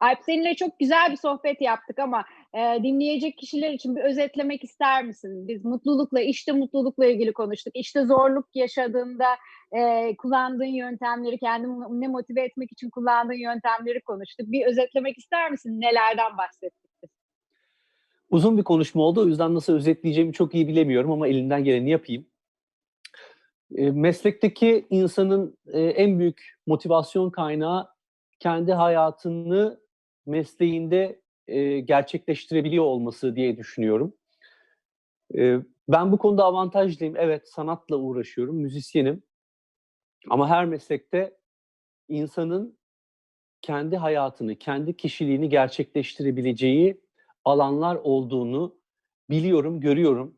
Alp seninle çok güzel bir sohbet yaptık ama e, dinleyecek kişiler için bir özetlemek ister misin? Biz mutlulukla, işte mutlulukla ilgili konuştuk. İşte zorluk yaşadığında e, kullandığın yöntemleri, kendini motive etmek için kullandığın yöntemleri konuştuk. Bir özetlemek ister misin? Nelerden bahsettik? Uzun bir konuşma oldu. O yüzden nasıl özetleyeceğimi çok iyi bilemiyorum ama elimden geleni yapayım. E, meslekteki insanın e, en büyük motivasyon kaynağı kendi hayatını mesleğinde e, gerçekleştirebiliyor olması diye düşünüyorum. E, ben bu konuda avantajlıyım. Evet sanatla uğraşıyorum, müzisyenim. Ama her meslekte insanın kendi hayatını, kendi kişiliğini gerçekleştirebileceği alanlar olduğunu biliyorum, görüyorum.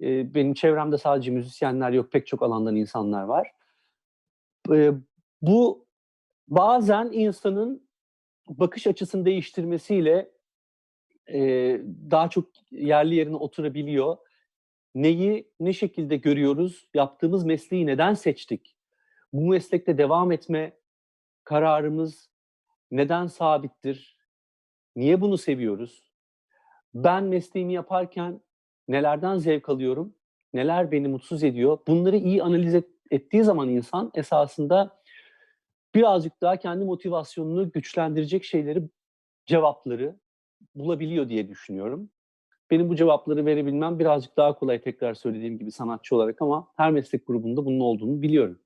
E, benim çevremde sadece müzisyenler yok, pek çok alandan insanlar var. E, bu bazen insanın bakış açısını değiştirmesiyle e, daha çok yerli yerine oturabiliyor. Neyi ne şekilde görüyoruz, yaptığımız mesleği neden seçtik? Bu meslekte devam etme kararımız neden sabittir? Niye bunu seviyoruz? Ben mesleğimi yaparken nelerden zevk alıyorum? Neler beni mutsuz ediyor? Bunları iyi analiz et, ettiği zaman insan esasında birazcık daha kendi motivasyonunu güçlendirecek şeyleri, cevapları bulabiliyor diye düşünüyorum. Benim bu cevapları verebilmem birazcık daha kolay tekrar söylediğim gibi sanatçı olarak ama her meslek grubunda bunun olduğunu biliyorum.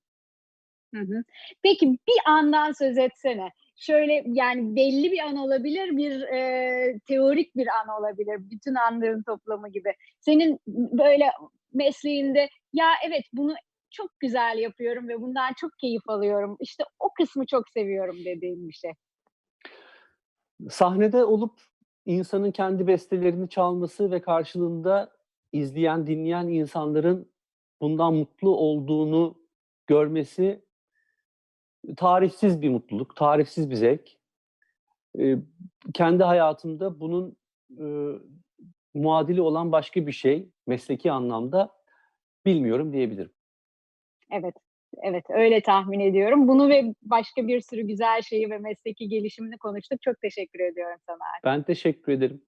Peki bir andan söz etsene. Şöyle yani belli bir an olabilir, bir e, teorik bir an olabilir. Bütün anların toplamı gibi. Senin böyle mesleğinde ya evet bunu çok güzel yapıyorum ve bundan çok keyif alıyorum. İşte o kısmı çok seviyorum dediğim bir şey. Sahnede olup insanın kendi bestelerini çalması ve karşılığında izleyen, dinleyen insanların bundan mutlu olduğunu görmesi tarifsiz bir mutluluk, tarifsiz bir zevk. Ee, kendi hayatımda bunun e, muadili olan başka bir şey, mesleki anlamda bilmiyorum diyebilirim. Evet, evet öyle tahmin ediyorum. Bunu ve başka bir sürü güzel şeyi ve mesleki gelişimini konuştuk. Çok teşekkür ediyorum sana. Ben teşekkür ederim.